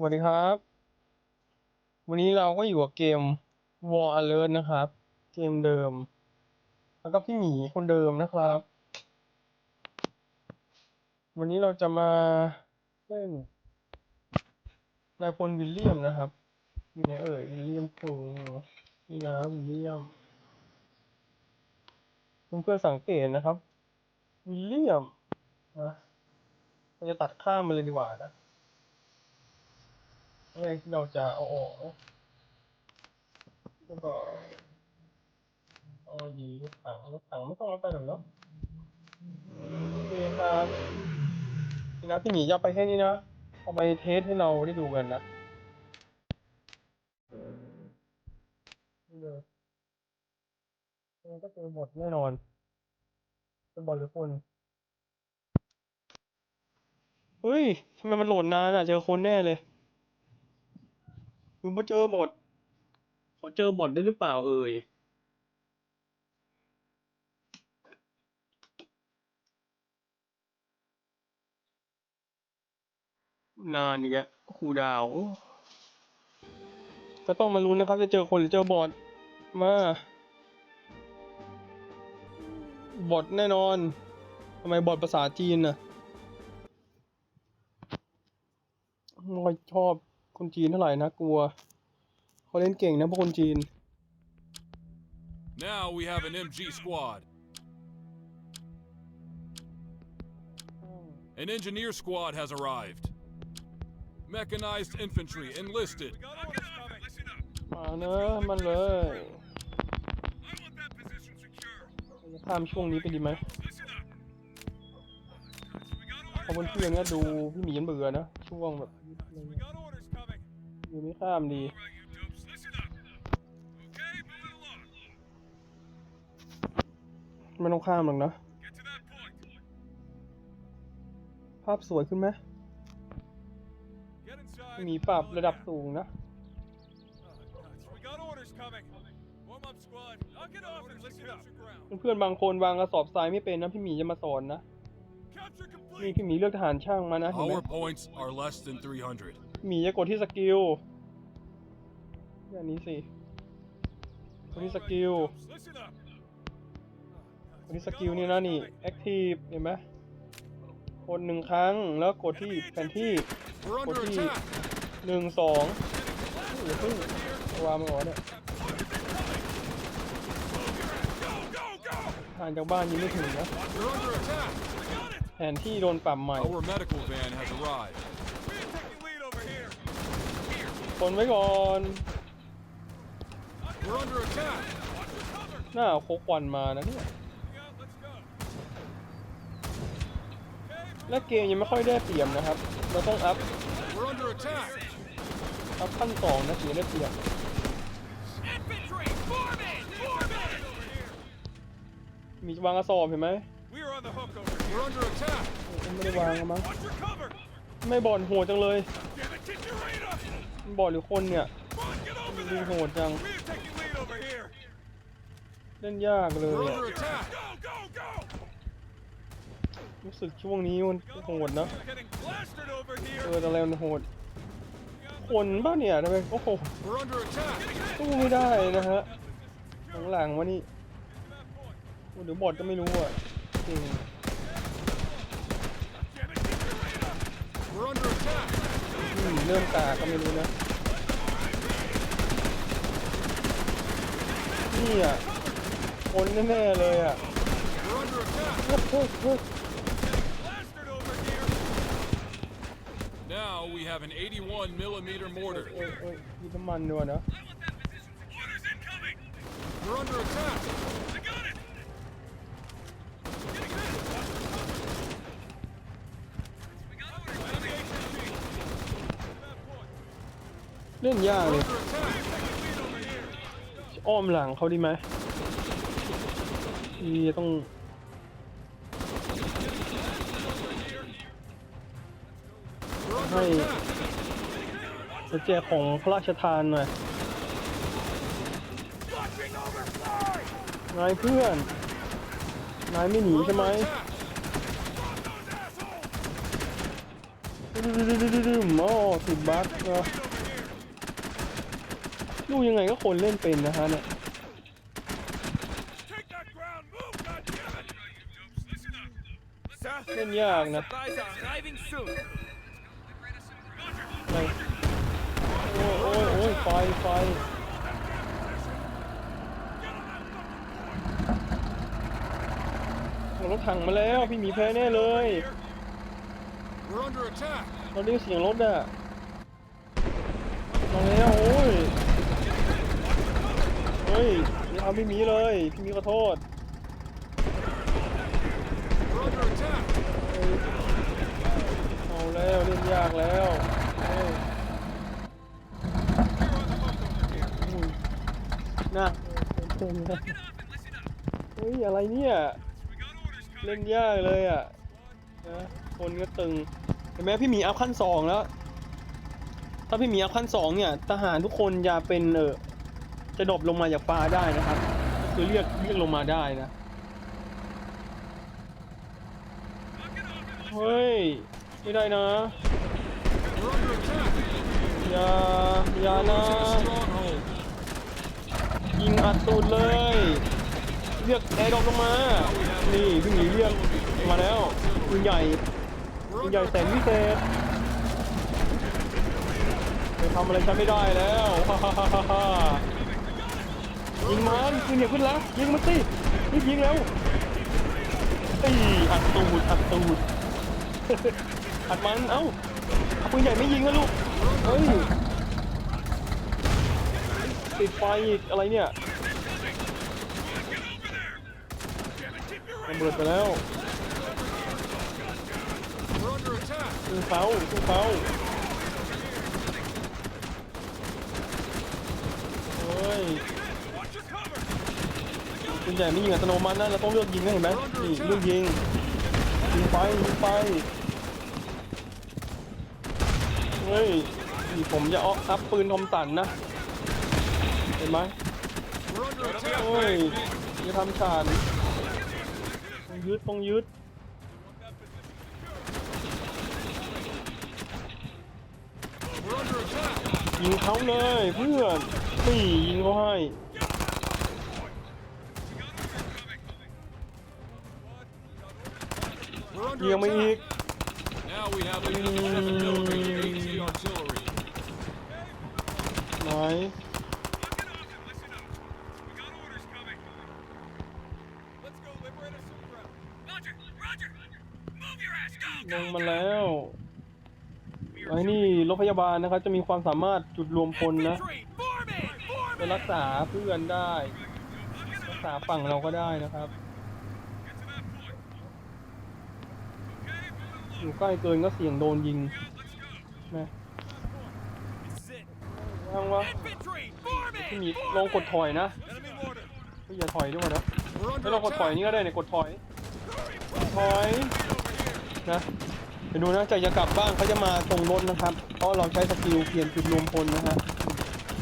สวัสดีครับ วันนี้เราก็อยู่กับเกม War Alert นะครับ เกมเดิม แล้วก็พี่หมีคนเดิมนะครับ วันนี้เราจะมาเล่นนายพลวิลเลียมนะครับอยู่ไหนเอ่ยวิลเลียมโูนี่นะวิลเลียมเพื่อนๆสังเกตนะครับวิลเลียมนะเราจะตัดข้ามมาเลยดีกว่านะ แรกที่เราจะเอาออกแล้วก็เอายีรถถังรถถังไม่ต้องเอาไปหรอกเนาะโอเคครับนี่นะพี่หมีจะเอาไปแค่นี้นะเอาไปเทสให้เราได้ดูกันนะเลยมันก็เจอหมดแน่นอนเป็นบอลหรือคนเฮ้ยทำไมมันโหลดนานอะ เจอคนแน่เลย คุณมาเจอหมดขอเจอหมดได้หรือเปล่าเอ่ยนานอีกแล้วครูดาว ก็ต้องมาลุ้นนะครับ จะเจอคนหรือเจอบอทมา บอทแน่นอนทำไมบอทภาษาจีนน่ะไม่ค่อยชอบ คนจีนเท่าไหร่นะกลัวเขาเล่นเก่งนะพวกคนจีน Now we have an MG squad. An engineer squad has arrived. Mechanized infantry enlisted. มาเนอะมันเลยจะข้ามช่วงนี้ไปดีไหมเพราะเพื่อนๆเนี่ยดูพี่หมียันเบื่อนะช่วงแบบ ดูไม่ข้ามดีไม่ต้องข้ามหรอกนะภาพสวยขึ้นไหมมีปรับระดับสูงนะ เพื่อนๆบางคนวางกระสอบทรายไม่เป็นนะพี่หมีจะมาสอนนะ นี่พี่หมีเลือกทหารช่างมานะเห็นไหม หมีจะกดที่สกิลอย่างนี้สิกดที่สกิลกดที่สกิลนี่นะนี่ active เห็นไหมกดหนึ่งครั้งแล้วกดที่แผนที่ We're under What do you- attack. หนึ่งสองโอ้โหเพิ่งวางมาก่อนเนี่ยห่างจากบ้านยิงไม่ถึงนะแผนที่โดนปรับใหม่ Our medical van has arrived. ทนไว้ก่อน We're under attack. หน้าโคกควันมานะเนี่ยและเกมยังไม่ค่อยได้เปรียบนะครับ เราต้องอัพ We're under attack. อัพขั้นสองนะถึงจะได้เปรียบมีวางกระสอบเห็นไหม We're under attack. ไม่ได้วางกันมั้งไม่บอลโหดจังเลย บอลหรือคนเนี่ยดูโหดจัง เล่นยากเลยอะรู้สึกช่วงนี้มันโหดนะเออแต่อะไรมันโหด คนบ้าเนี่ยทำไมโอ้โห We're under attack. สู้ไม่ได้นะฮะหลังๆวะนี่โอ้เดี๋ยวบอดก็ไม่รู้อะจริง We're under attack. อืม เริ่มกากก็ไม่รู้นะนี่อะคนแน่ๆเลยอะ We're under attack. โอ้โหโอ้โห Now we have an 81 millimeter mortar. โอ้ยโอ้ยมีน้ำมันด้วยนะ We're under attack. เล่นยากเลย อ้อมหลังเขาดีไหมนี่ต้องให้ under attack. ประแจของพระราชทานหน่อยนายเพื่อน นายไม่หนีใช่ไหม under attack. ดืมอ๋อติดบั๊กนะ ดูยังไงก็คนเล่นเป็นนะฮะเนี่ย Take that ground! Move, goddammit! Sir, เล่นยากนะ supplies are arriving soon. โอ้ยโอ้ยโอ้ยไฟไฟโอ้รถถังมาแล้วพี่หมีแพ้แน่เลย We're under attack. เราได้ยินเสียงรถอะมาแล้วโอ้ย เฮ้ยอย่าทำพี่มีเลยพี่หมีขอโทษ We're under attack. เอาแล้วเล่นยากแล้วเฮ้ยอุ้ยน่ะเต็มเลยเฮ้ยอะไรเนี่ยเล่นยากเลยอะนะคนก็ตึงเห็นไหมพี่หมีอัพขั้นสองแล้ว ถ้าพี่หมีอัพขั้นสองเนี่ยทหารทุกคนจะเป็นเออ จะดรอปลงมาจากฟ้าได้นะครับ คือเรียกเรียกลงมาได้นะ เฮ้ย ไม่ได้นะ อย่า อย่านะ ยิงอัดตูดเลย เรียกแอร์ดรอปลงมา นี่พี่งหมีเรียกมาแล้วปืนใหญ่ปืนใหญ่แสนพิเศษไปทำอะไรฉันไม่ได้แล้วฮ่าฮ่าฮ่าฮ่า ยิงมันปืนใหญ่ขึ้นแล้วยิงมันสิรีบยิงแล้วตีอัดตูดอัดตูดอัดมันเอ้าปืนใหญ่ไม่ยิงนะลูกเฮ้ยติดไฟอีกอะไรเนี่ยระเบิดไปแล้ว We're under attack. สู้เขาสู้เขาเฮ้ย ปืนใหญ่ไม่ยิงอัตโนมัตินะเราต้องเลือกยิงนะเห็นไหมนี่เลือกยิงยิงไปยิงไปเฮ้ยนี่ผมจะเอาอัพปืนทอมสันนะเห็นไหมโอ้ยอย่าทำฉานต้องยึดต้องยึดยิงเขาเลยเพื่อนนี่ยิงเขาให้ ยิงมาอีก attack. Now we have a heavy elevated HE artillery. ไหน Let's go liberate our ground. ลงมาแล้วไอ้นี่รถพยาบาลนะครับจะมีความสามารถจุดรวมพลนะ Infantry, form in! Form ไปรักษาเพื่อนได้ รักษาฝั่งเราก็ได้นะครับ อยู่ใกล้เกินก็เสี่ยงโดนยิงนะ Sit. ว่างวะ Infantry, form พี่มีลองกดถอยนะไม่อย่าถอยด้วยนะไม่ลองกดถอยนี่ก็ได้เนี่ยกดถอยถอยนะไปดูนะใจจะกลับบ้านเขาจะมาตรงรถนะครับ เพราะเราใช้สกิลเปลี่ยนจุดรวมพลนะฮะ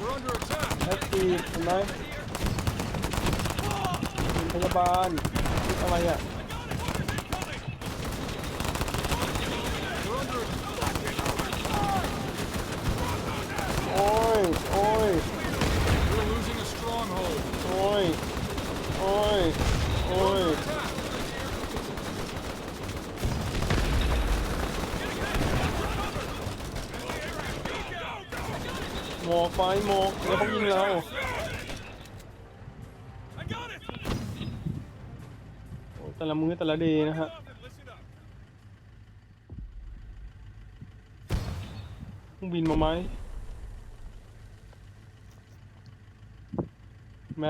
We're under attack. แอคทีฟเห็นไหมพยาบาลอะไรอะ We're under attack. โอ้ย โอ้ย We're losing a stronghold. โอ้ย โอ้ยหมอกไฟหมอกเดี๋ยวเขายิงเราแต่ละมื้อแต่ละเดย์นะฮะ Listen up. เครื่องบินมาไหมเห็นไหม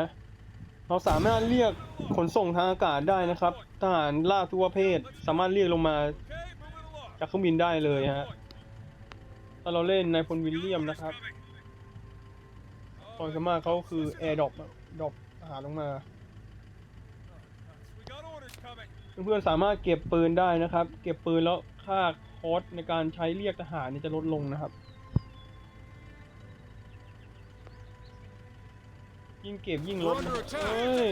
เราสามารถเรียกขนส่งทางอากาศได้นะครับทหารล่าทุกประเภทสามารถเรียกลงมาจากเครื่องบินได้เลยฮะถ้าเราเล่นในพลวิลเลียมนะครับความสามารถเขาคือแอร์ดรอปดรอปหารลงมา เพื่อนๆสามารถเก็บปืนได้นะครับ เก็บปืนแล้วค่าคอสในการใช้เรียกทหารนี่จะลดลงนะครับ ยิ่งเก็บยิ่งลดนะเฮ้ย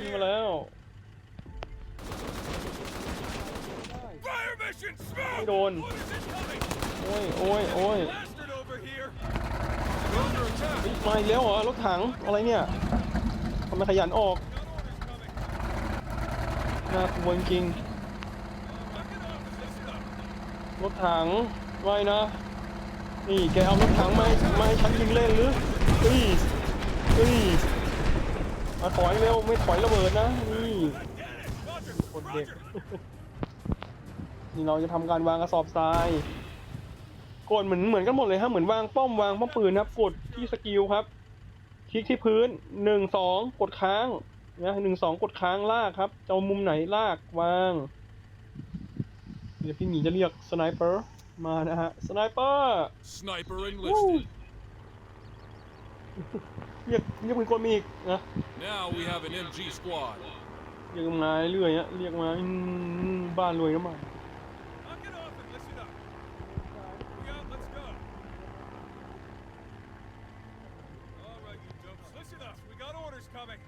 ยิงมาแล้ว Fire mission ไม่โดนโอ้ยโอ้ยโอ้ย Bastard over here! We're under attack! เฮ้ยมาอีกแล้วเหรอรถถังอะไรเนี่ยทำไมขยันออกน่ากลัวจริงๆรถถังไว้นะ นี่แกเอารถถังมาให้มาให้ฉันยิงเล่นหรือเฮ้ย เฮ้ยมาถอยเร็วไม่ถอยระเบิดนะนี่กดเด็กนี่เราจะทำการวางกระสอบทรายกดเหมือนเหมือนกันหมดเลยฮะเหมือนวางป้อมวางป้อมปืนนะครับ กดที่สกิลครับ คลิกที่พื้นหนึ่งสองกดค้างนะหนึ่งสองกดค้างลากครับจะเอามุมไหนลากวางเดี๋ยวพี่หมีจะเรียกสไนเปอร์มานะฮะสไนเปอร์ Sniper enlisted. เรี ยกเรียกเป็นคนมีอีกนะ Now we have an MG squad. เรียกมาเรื่อยๆฮะเรียกมาอืมบ้านรวยก็มา Knock it off and listen up. We out, let's go. All right, you dopes, listen up. We got orders coming.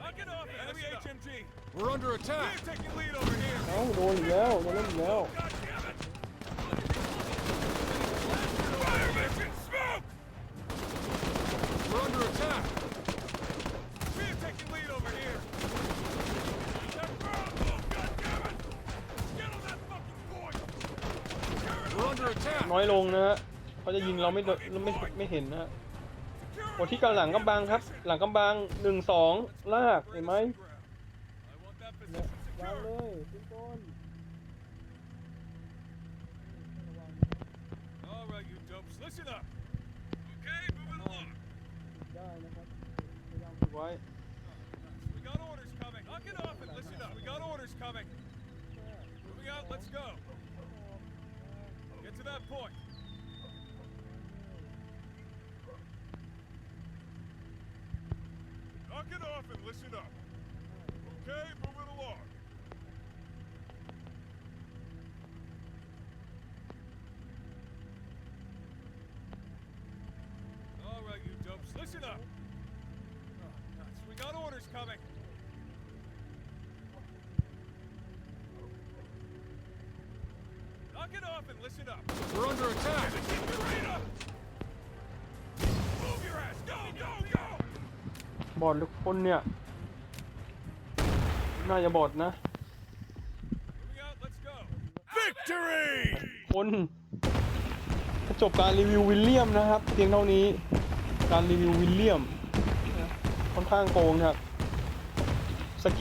Knock it off, enemy HMG. We're under attack. We're taking lead over here. เอ้าโดนอีกแล้วโดนเล่นอีกแล้ว God damn it! Fire mission smoke! We're under attack. We're taking lead over here. Oh, God damn it! Get on that fucking point! We're under attack. น้ อยลงนะฮะเขาจะยิงเราไม่โดนไม่ไม่เห็นนะฮะกดที่กลางหลังกำบังครับ หลังกำบังหนึ่งสองลากเห็นไหม I want that position วาง secure. เลยขึ้นต้น All right, you dopes, listen up. Okay, moving along. ได้นะครับพยายามฝึกไว้ We got orders coming. Knock it off and listen up. We got orders coming. Moving out, let's go. To that point. Knock it off and listen up. Okay, moving along. All right, you dopes, listen up. Oh, nuts. We got orders coming. Knock it off and listen up. บอดหรือคนเนี่ย น่าจะบอดนะ Moving out. Let's go. Victory. คนจบการรีวิววิลเลียมนะครับ เพียงเท่านี้การรีวิววิลเลียมนะค่อนข้างโกงนะครับสกิล